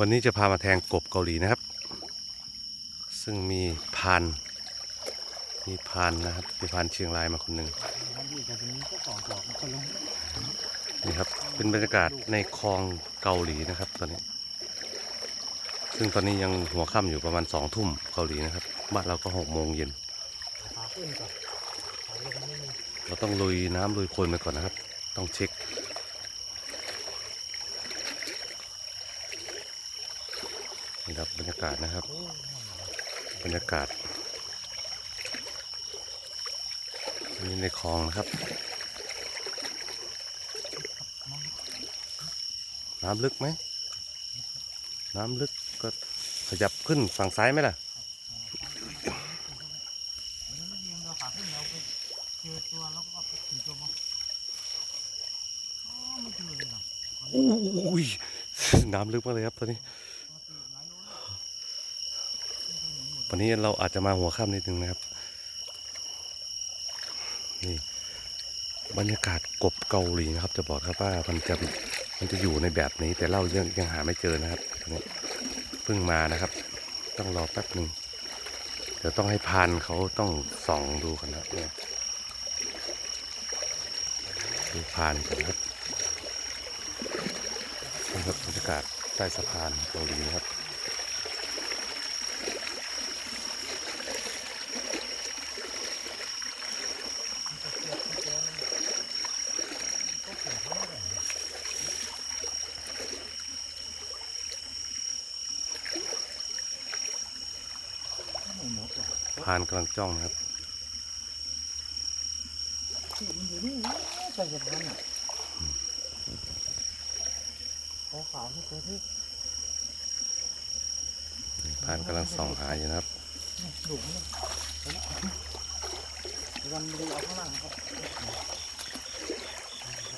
วันนี้จะพามาแทงกบเกาหลีนะครับ ซึ่งมีพาน มีพานนะครับมีพานเชียงรายมาคนหนึ่งนี่ครับ เป็นบรรยากาศในคลองเกาหลีนะครับ ตอนนี้ ซึ่งตอนนี้ยังหัวค่ำอยู่ประมาณสองทุ่มเกาหลีนะครับบ้านเราก็หกโมงเย็นเราต้องลุยน้ำลุยโคลนไปก่อนนะครับ ต้องเช็ค ครับบรรยากาศนะครับ บรรยากาศอันนี้ในคลองนะครับน้ำลึกไหม น้ำลึกก็ขยับขึ้นฝั่งซ้ายไหมล่ะแล้วเรียงเราขาขึ้นเราไปเจอตัวแล้วก็ไปถึงตัวมั้งอ๋อไม่เจอเลยนะอุ้ยน้ำลึกมากเลยครับตอนนี้ วันนี้เราอาจจะมาหัวค่ำนิดนึงนะครับ นี่บรรยากาศกบเกาหลีนะครับ จะบอกครับว่ามันจะมันจะอยู่ในแบบนี้ แต่เรายังยังหาไม่เจอนะครับเพิ่งมานะครับ ต้องรอแป๊บหนึ่งเดี๋ยวต้องให้พานเขาต้องส่องดูกันนะเนี่ยดูพานกันครับนี่ครับบรรยากาศใต้สะพานเกาหลีครับ ไม่หมดหรอก พานกำลังจ้องนะครับมันอยู่นี่นะใส่จะทันอะขอขาวที่ตัวที่พานกำลังส่องหาอยู่นะครับนี่ดุนี่เดี๋ยวกันดูเอาข้างล่างนะครับ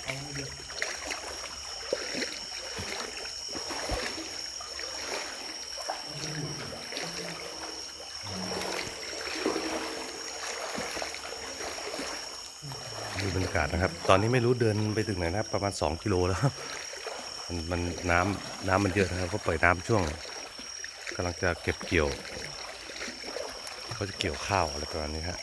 เอาให้ดีดูบรรยากาศนะครับ ตอนนี้ไม่รู้เดินไปถึงไหนนะครับประมาณ 2 กิโลแล้วครับมันมันน้ำน้ำมันเยอะนะครับเขาปล่อยน้ำช่วงกำลังจะเก็บเกี่ยวเขาจะเกี่ยวข้าวอะไรประมาณนี้ฮะ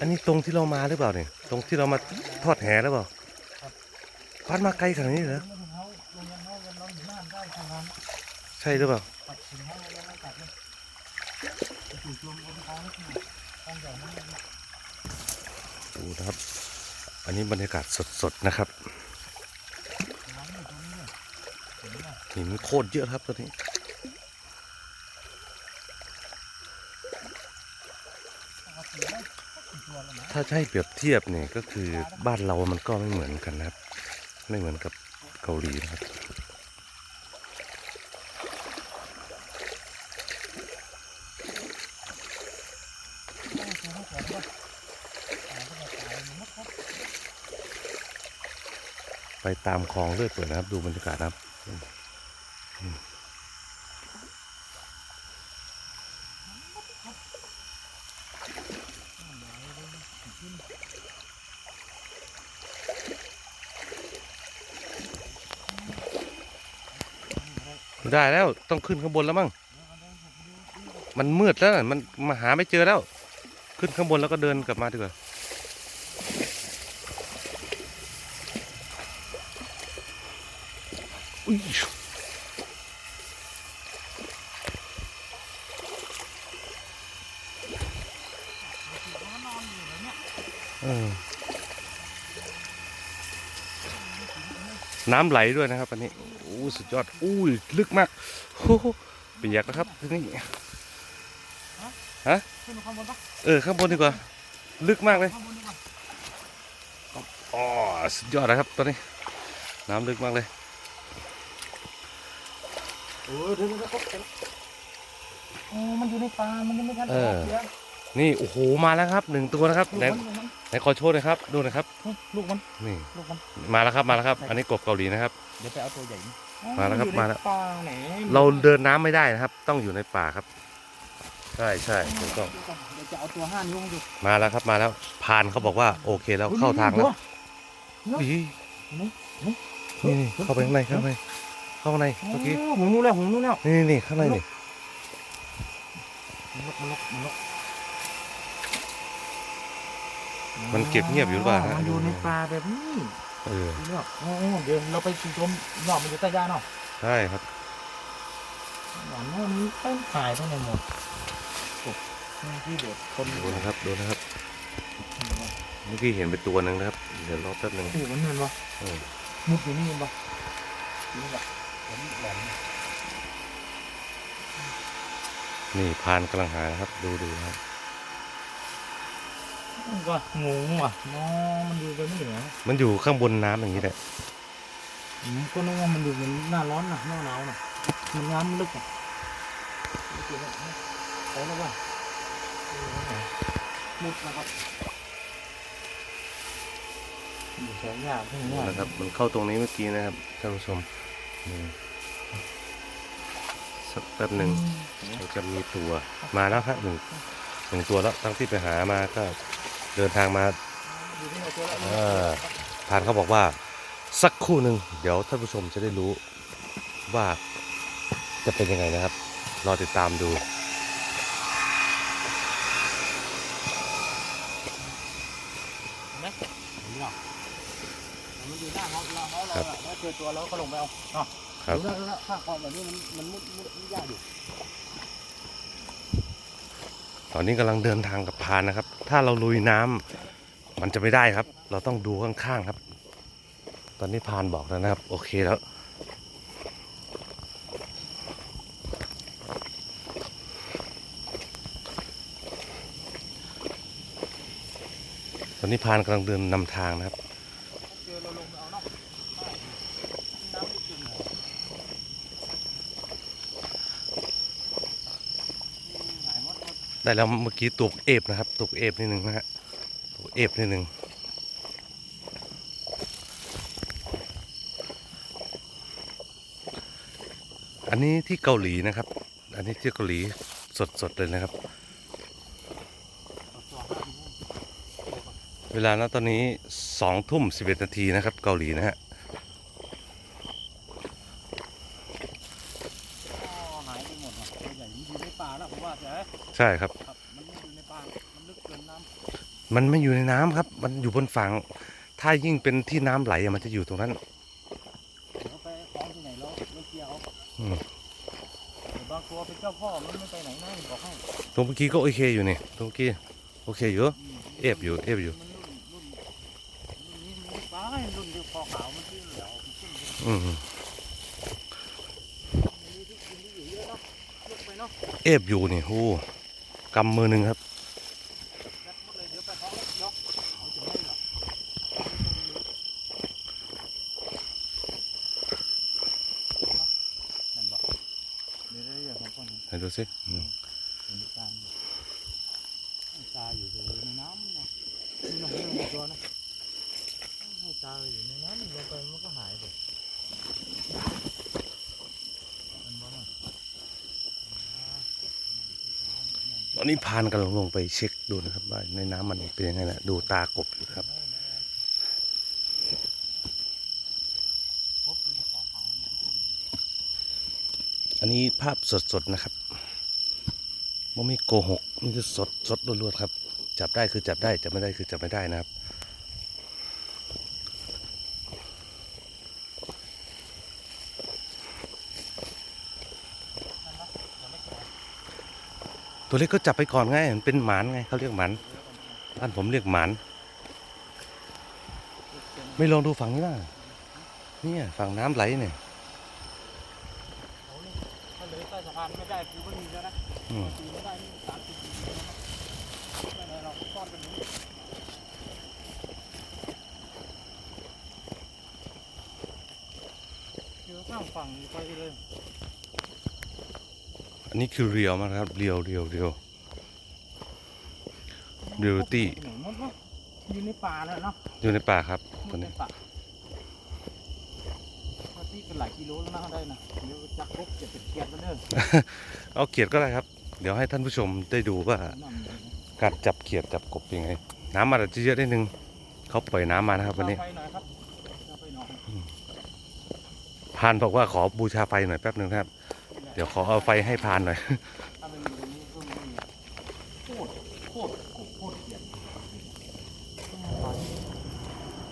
อันนี้ตรงที่เรามาหรือเปล่าเนี่ยตรงที่เรามาทอดแหหรือเปล่าพัดมาไกลขนาดนี้เหรอเมื่อถึงเขาโนะครับ อันนี้บรรยากาศสดๆนะครับหินโคตรเยอะครับตอนนี้ถ้าให้เปรียบเทียบเนี่ยก็คือบ้านเรามันก็ไม่เหมือนกันนะครับ ไม่เหมือนกับเกาหลีนะครับได้ ไปตามคลองเรื่อยเปื่อยนะครับ ดูบรรยากาศนะครับได้แล้วต้องขึ้นข้างบนแล้วมั้ง มันมืดแล้ว มันมาหาไม่เจอแล้ว ขึ้นข้างบนแล้วก็เดินกลับมาดีกว่า อุ้ยเออน้ำไหลด้วยนะครับอันนี้โอ้สุดยอดอุ้ยลึกมากโอ้โหเปียกแล้วครับทีนี้ขึ้นมาข้างบนปะเออข้างบนดีกว่า ลึกมากเลยข้างบนดีกว่าอ๋อสุดยอดนะครับตอนนี้ น้ำลึกมากเลยเออเดี๋ยวเดี๋ยวเดี๋ยวโอ้มันอยู่ในป่ามันยังไม่ทันเออเดี๋ยนี่โอ้โหมาแล้วครับหนึ่งตัวนะครับลูกไหนมันลูกมันไหนขอโชว์หน่อยครับดูหน่อยครับลูกมันนี่ลูกมันมาแล้วครับมาแล้วครับ อันนี้กบเกาหลีนะครับเดี๋ยวไปเอาตัวใหญ่มาแล้วครับมาแล้วเราเดินน้ำไม่ได้นะครับ ต้องอยู่ในป่าครับ ใช่ใช่ถูกต้องเดี๋ยวจะเอาตัวห้านิ้วให้ดูมาแล้วครับมาแล้วพานเขาบอกว่าโอเคแล้วเข้าทางแล้วอี๋นี่นี่นี่เข้าไปข้างในเข้าไป เข้าข้างในเมื่อกี้โผมรู้แล้วผมรู้แล้วนี่นี่นี่ข้างในนี่มันลกมันลกมันลกมันเก็บเงียบอยู่หรือเปล่าฮะมันอยู่ในป่าแบบนี้เออเลือกโอ้โหเดี๋ยวเราไปกินชมหนอกมันอยู่ใต้ยาเนาะใช่ครับหวานโน่นนี้ต้นขายตรงไหนหมดโอ้นี่ที่เด็ดคนดูนะครับดูนะครับเมื่อกี้เห็นไปตัวหนึ่งนะครับ เดี๋ยวรอแป๊บหนึ่งโอ้โหมันเนินวะเออมุดอยู่นี่เห็นปะนี่แหละผมแหลม นี่พานกำลังหานะครับ ดูดูนะครับก็งงว่ะน้องมันอยู่แบบนี้เหรอมันอยู่ข้างบนน้ำอย่างนี้แหละผมก็นึกว่ามันอยู่เหมือนหน้าร้อนนะหน้าหนาวนะมันน้ำลึกอะไม่เกี่ยวนะไปแล้วว่ะเออนั่นไงมุดนะครับอยู่แถวหญ้าเพิ่งหญ้านะครับ มันเข้าตรงนี้เมื่อกี้นะครับท่านผู้ชมนี่ สักแป๊บหนึ่งมันจะมีตัวมาแล้วครับหนึ่งหนึ่งตัวแล้วตั้งที่ไปหามาก็เดินทางมาอยู่ที่ไหนตัวละเออพานเขาบอกว่า สักครู่หนึ่งเดี๋ยวท่านผู้ชมจะได้รู้ว่าจะเป็นยังไงนะครับ รอติดตามดู เห็นไหมเห็นเนาะมันอยู่หน้าเขาเราเขาเราอะ แล้วเจอตัวเราก็ลงไปเอาเนาะครับดูแล้วดูแล้วข้างคลองแบบนี้มันมันมุดมุดมุดยากอยู่ตอนนี้กำลังเดินทางกับพานนะครับ ถ้าเราลุยน้ำมันจะไม่ได้ครับ เราต้องดูข้างๆครับ ตอนนี้พานบอกแล้วนะครับ โอเคแล้วตอนนี้พานกำลังเดินนำทางนะครับ เจอเราลงไปเอาเนาะน้ำลึกจริงเหรอหายหม ดหมดได้แล้วเมื่อกี้ตัวเอฟนะครับตัวเอฟนิดนึงนะฮะตัวเอฟนิดนึงอันนี้ที่เกาหลีนะครับ อันนี้ที่เกาหลีสดๆเลยนะครับเอาตัวห้าโมงเวลาณตอนนี้สองทุ่มสิบเอ็ดนาทีนะครับ เกาหลีนะฮะอ๋อหายไปหมดอะตัวใหญ่มันอยู่ในป่าแล้วผมว่าใช่ไหมใช่ครับ มันไม่อยู่ในน้ำครับ มันอยู่บนฝั่ง ถ้ายิ่งเป็นที่น้ำไหลอะมันจะอยู่ตรงนั้นำเดี๋ยวไปคล้องที่ไหนแล้วเราเกี่ยวเอาอืมแต่บางตัวเป็นเจ้าพ่อมันไม่ไปไหนนะบอกให้ตรงเมื่อกี้ก็โอเคอยู่นี่ตรงเมื่อกี้โอเคอยู่มเอฟอยู่เอฟอยู่มันรุ่นรุ่นรุ่นนี้มันไม่ไปรุ่นเดียวคอขาวมันที่เหลวมันขึ้นไปอืมมันมีที่กินที่อยู่เยอะเนาะยกไปเนาะเอฟอยู่นี่โอ้กำมือหนึ่งครับ ยัดหมดเลยเดี๋ยวไปท้องแล้วเนาะเอาจะไม่หรอกนั่นบอกเดี๋ยวเดี๋ยวสองคน ไหน ดูสิอืมเป็นตามให้ตาอยู่ในน้ำนะนี่หน่อยไม่ต้องตัวนะให้ตาอยู่ในน้ำลงไปมันก็หายไปมันบ่นะตอนนี้พานกำลังลงไปเช็คดูนะครับว่าในน้ำมันเป็นยังไงนะดูตากบอยู่ครับ พบเป็นของเขานี่ทุกคน อันนี้ภาพสดๆนะครับไม่มีโกหกมันจะสดสดล้วนๆครับ จับได้คือจับได้จับไม่ได้คือจับไม่ได้นะครับตัวเล็กก็จับไปก่อนไงมันเป็นหมานไงเขาเรียกหมานบ้านผมเรียกหมาน ไม่ลองดูฝั่งนี้บ้างเนี่ยฝั่งน้ำไหลเนี่ย เขาเนี่ยถ้าเลยใต้สะพานไม่ได้กูก็มีแล้วนะอืมตีไม่ได้นี่สามสิบปีแล้วนะไม่ไหนเราซ่อนกันนี้เจอข้ามฝั่งไปเลยอันนี้คือเรียวมากนะครับเรียวเรียวเรียวเรียลลิตี้ไหนหมดวะอยู่ในป่าเลยเนาะอยู่ในป่าครับหมตัวดในนี้ ป่าปาร์ตี้กันหลายกิโลแล้วนะได้นะเดี๋ยวจักรบจะเป็นเกียรติมันเด้อเอาเขียดก็ได้ครับ เดี๋ยวให้ท่านผู้ชมได้ดูว่าน้ำมันการจับเขียดจับกบยังไง น้ำมันอาจจะเยอะนิดนึงเขาปล่อยน้ำมานะครับวันนี้ไปหน่อยครับพานบอกว่าขอบูชาไฟหน่อยแป๊บหนึ่งนะครับ เดี๋ยวขอเอาไฟให้พานหน่อย ถ้าไม่มีตรงนี้ก็ไม่มีโคตรโคตรกบโคตรเกลียด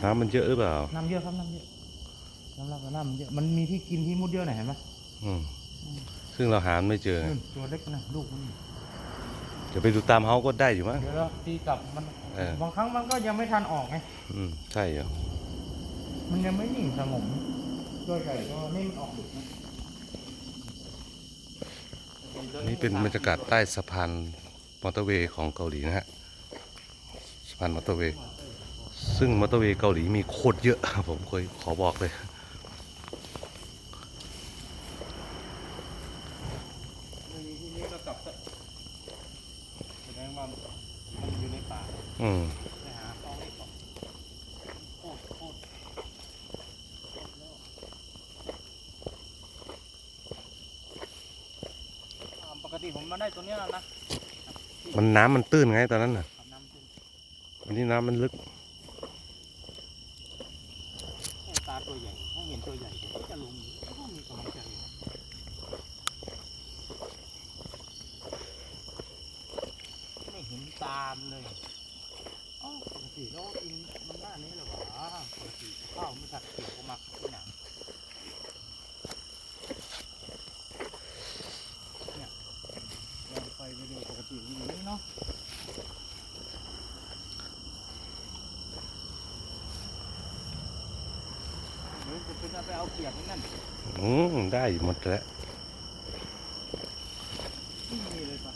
น้ำมันเยอะหรือเปล่า น้ำเยอะครับน้ำเยอะ น้ำรับกับน้ำมันเยอะมันมีที่กินที่มุดเยอะหน่อยเห็นไหมอืมซึ่งเราหาไม่เจอไงนู่นตัวเล็กนะลูกมันเดี๋ยวไปดูตามเฮาก็ได้อยู่มั้งเดี๋ยวเราตีกลับมันเออบางครั้งมันก็ยังไม่ทันออกไงอืมใช่เหรอมันยังไม่นิ่งสงบตัวใหญ่ตัวนี่มันออกดึกนะนี่เป็นบรรยากาศใต้สะพานมอเตอร์เวย์ของเกาหลีนะฮะสะพานมอเตอร์เวย์ซึ่งมอเตอร์เวย์เกาหลีมีโคตรเยอะผมเคยขอบอกเลย ไม่มีที่นี้ก็กลับเถอะแสดงว่ามันอยู่ในป่า อืม ไปหาของเล็กก่อนโคตรโคตรอ่าปก ติผมมาได้ตัวเนี้ยนะมันน้ำมันตื้นไงตอนนั้นน่ะขับน้ำขึ้นวันนี้น้ำมันลึกแค่ตาตัวใหญ่ถ้าเห็นตัวใหญ่ผมก็จะลงอยู่ก็มีกำลังใจอยู่ไม่เห็นตามนเลยอ๋อปกติแล้วอินมันหน้านี้เหรอวะปกติข้าวไม่ถัดเกี่ยวกับมักที่หนังเนี่ยเราไปไปดูปกติมันอยู่นี่เนาะเดี๋ยวจะเป็น ไปเอาเปียกนั่นอืมได้หมดแล้วเลยปะ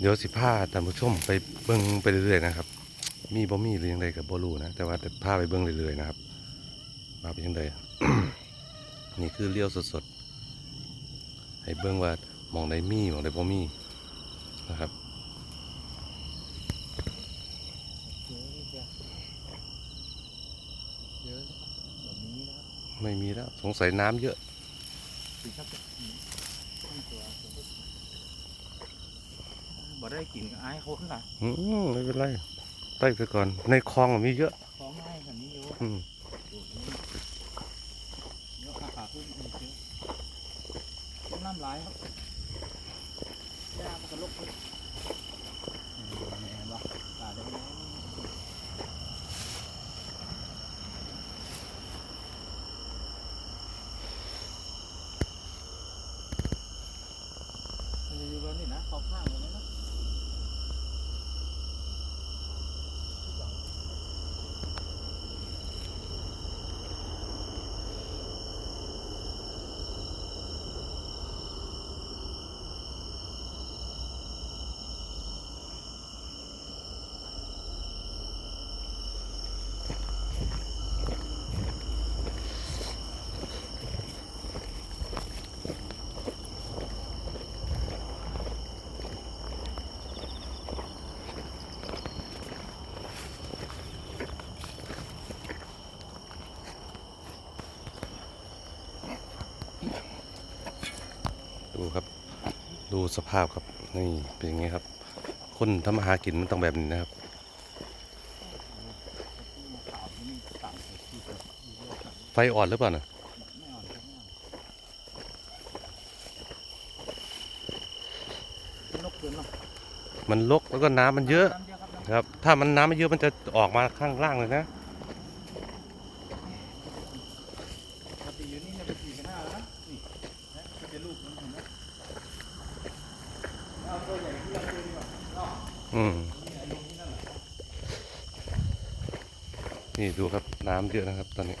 เดี๋ยวสิพาท่านผู้ชมไปเบิ่งไปเรื่อยๆนะครับ มีบ่มีหรือยังไงกับบ่รู้นะ แต่ว่าแต่พาไปเบิ่งเรื่อยๆนะครับมาไปยังไงนี่คือเลี้ยวสดๆ ให้เบิ่งว่าหมองใดมีหมองใดบ่มีนะครับเยอะนี่จ้ะเยอะแบบนี้นะครับไม่มีแล้ว สงสัยน้ำเยอะสีครับอืมต้องตัวตัวเล็กบ่ได้กินกับไอ้คนน่ะอืมไม่เป็นไร ไต่ไปก่อน ในคลองมีเยอะของไอ้แบบนี้อยู่อืมเดี๋ยวขาขาขึ้นอีกเยอะต้องน้ำไหลายครับยามันก็ลกเลยแหม่บ่ตาแดงๆมันจะอยู่แบบนี้นะเขาข้างแบบนี้นะ สภาพครับ นี่เป็นอย่างงี้ครับ คนทำมาหากินมันต้องแบบนี้นะครับไฟอ่อนหรือเปล่านะมันเป็นนกเกินเนาะมันลกแล้วก็น้ำมันเยอะครับน้ำครับถ้ามันน้ำไม่เยอะมันจะออกมาข้างล่างเลยนะ ปกติอยู่นี่เนี่ยเป็นสี่เป็นห้าแล้วนะนี่นะก็เป็นลูกมันเห็นไหมเอาตัวใหญ่ที่เราเจอดีกว่าเนาะ อืม นี่ไอ้ลงที่นั่นแหละ นี่ดูครับน้ำ เยอะนะครับตอนนี้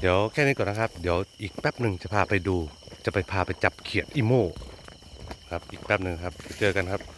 เดี๋ยวแค่นี้ก่อนนะครับ เดี๋ยวอีกแป๊บหนึ่งจะพาไปดู จะไปพาไปจับเขียดอีโม่ครับ อีกแป๊บหนึ่งครับ เจอกันครับ